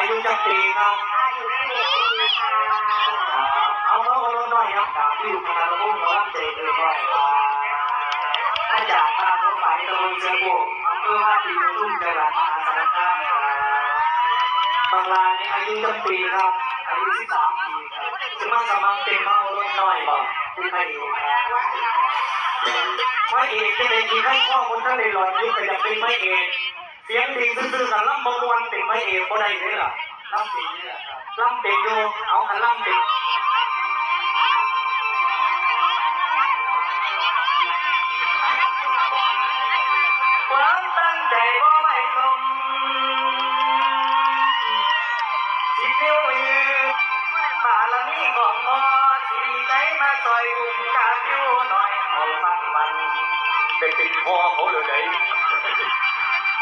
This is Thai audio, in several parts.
ายุจะปีครับอายุ11ปีค่ะเอาเขาเอาหน่อยครับกับที่อยู่คณะรุ่งหมอลำเจริญด้วยครับอาจารย์ตามรถไฟตะลุยเชียงบุกอำเภอว่าปีรุ่งเจังหวัดมหาสารคามครับบางรายนี่อายุจะปีครับอายุ13ปีครับจะมาสมัครเป็นมาเอารถหน่อยบอกคุณพระเอกครับพระเอกเป็นที่ให้ข้อมูลท่านในหลอดยุคแต่ยังเป็นพระเอก เสียงดีซื่อๆกันล่ำบางวันเป็นพระเอกบ่ได้เลยล่ะล่ำเป็นนี่แหละครับล่ำเป็นอยู่เอาคันล่ำเป็นความตั้งใจบ่ไหวลมสิเที่ยวยืนบารมีของพ่อสีใจมาซอยอุ้มกาฟิวหน่อยเอาฟังวันได้เป็นพ่อเขาเลยได้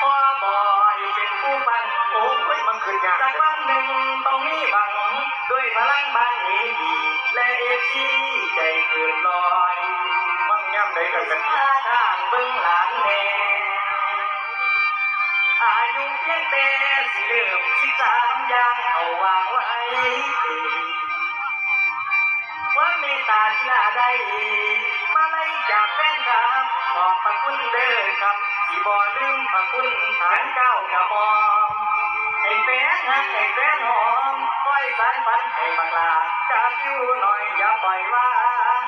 พ่อบอยเป็นผู้บันโอ้ยมันคือยากสักวันหนึ่งต้องมีหวัง ด้วยพลังบางนี้ดีและเอฟซีใจเกินลอยมังย่ำใดกันสักท่าทางเบื้องหลังแนวอายุเพียงแต่สิเริ่มสิสามย่างเอาวางไว้ว่าเมตตาที่ลาได้ บอบพระคุณเด้อครับที่บ่ลืมพระคุณฐานเก้ากระหม่อมให้แฟนฮักให้แฟนหอมปล่อยสายฝันให้บักลากาฟิวหน่อยอย่าปล่อยวาง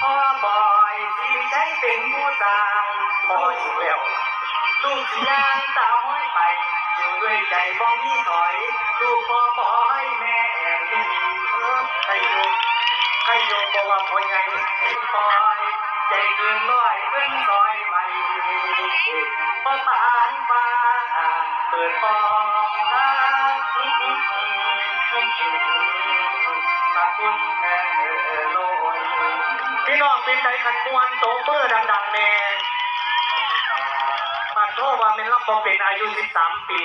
พ่อบอยที่ใช้เป็นผู้สร้างพ่อยู่แล้วลูกที่ย่างตาห้อยไปอยู่ด้วยใจบ่มีถอยลูกพ่อบอยแม่แอบนี่ให้โยให้โยบอกว่าพ่อใหญ่ปอย ใจเกินร้อยเพิ่งซอยใหม่พ่อปานฟ้าเปิดปองขอบคุณแม่โลยพี่น้องเป็นใจขันมวนโตเมื่อดังๆแน่ปาโทว่าเป็นล่ำบ่เป็นอายุ 13 ปี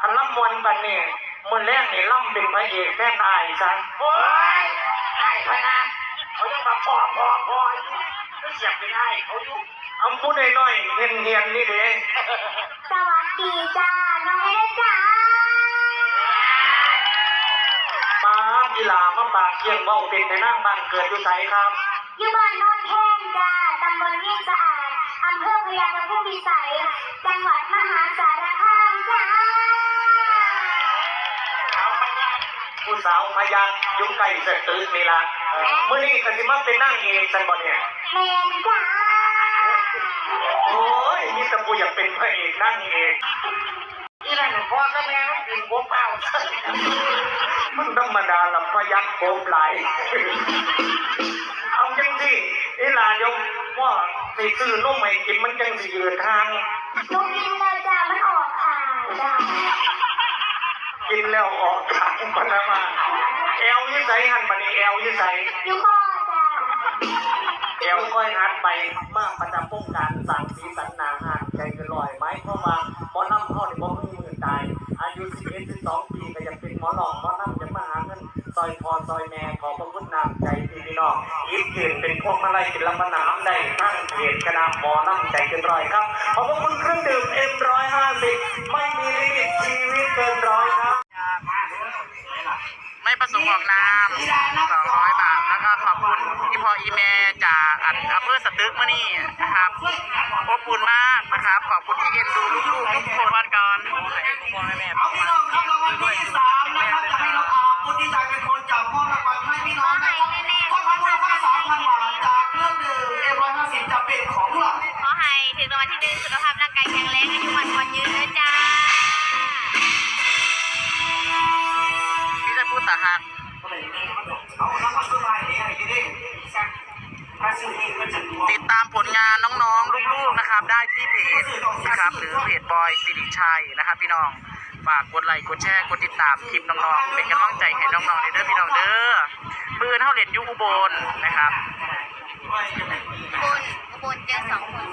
คันล่ำมวนปันเนี่ยมือแรกนี่ล่ำเป็นพระเอกแท่นายซันโอ้ยไอ้พนันาง พอพอพออยู่ก็เสียบเป็นไอ้เขาอยู่เอาพูดหน่อยๆเฮียนเฮียนๆนี่เด้สวัสดีจ้า น้องเอ๋จ้ามากีฬามาปากเคียงเบ้าเป็นในนั่งบ้านเกิดอยู่ไสครับอยู่บ้านโนนแท่นจ้าตำบลเวียงสะอาดอำเภอพญาคฆพิสัยจังหวัดมหาสารคามจ้า ผู้สาวพยักอยุ่งไก่เสร็จตื้นนี่ละมื่อนี้ก็สิมาเป็นนั่งเองสันบ่เนี่ยแมนจ้าโอ้ยนี่แต่กูอยากเป็นพระเอกนั่งเองนี่นั่นพ่อกับแม่ต้องกินโป๊เปล่ามันธรรมดาละพยักโป๊ไหลายเอาจังสินี่ลายกว่าไปซื้อนมให้กินมันจังสิยืนทางหนูกินแล้วจ้ามันออกข่าวจ้ากินแล้วออกทาง พนมาแอลอยี่ใสหันมานี่แอลอยี่ใสอยู่พ่อจ้าแอลค่อยหันไปมากประจำป้องกันสั่งสีสันหนาหานใจเกันลอยไม้เข้ามาหมอลำเข้าในบ่มีมือตาย อายุ11 12ปีก็ยังเป็นหมอหลอกหมอลำยังมาหาเงินซอยพอซอยแม่ขอพระคุณนำใจพี่พี่น้องอีกเกินเป็นพวกมาลัยเป็นลำมะนามได้ทั้งเกียรติกระนำหมอลำใจเกินร้อยครับขอบพระคุณเครื่องดื่มเอ็มร้อยห้าสิบไม่มีลิมิตชีวิตเกินร้อยครับ ไม่ประสงค์ออกนาม200บาท แล้วก็ขอบคุณพี่พออีเมจากอันอำเภอสตึกมานี่นะครับอบอุ่นมากนะครับ ขอบคุณที่เอ็นดูลูกๆทุกคนวันก่อนพ่อแม่เอาพี่น้องครับรางวัลที่สามนะครับจากพี่น้องอาบุญที่ใจเป็นคนจับมอบรางวัลให้พี่น้องนะครับข้อพันมูลค่าสามพันบาทจากเครื่องดื่มเอ็มร้อยห้าสิบจะเป็นของเราขอให้ถึงรางวัลที่หนึ่งสุขภาพร่างกายแข็งแรงอายุวันวันยืนเลยจ้าที่จะพูด ตาหักเอารางวัลสุดท้ายนี่ให้ยืนได้ถ้าซื้อเองก็จะตัวติดตามผลงานน้องๆลูกๆนะครับ ได้ที่เพจนะครับ หรือเพจบอยสิริชัยนะครับ พี่น้องฝากกดไลค์กดแชร์กดติดตามคลิปน้องๆเป็นกำลังใจให้น้องๆในเด้อพี่น้องเด้อปืนเท่าเหรียญยูอุบลนะครับคุณอุบลเจอสองคน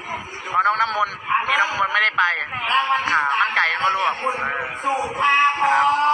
เพราะน้องน้ำมนต์พี่น้ำมนต์ไม่ได้ไปรางวัลที่อ่าสามมันไก่มาลวกคุณเออสุภาพร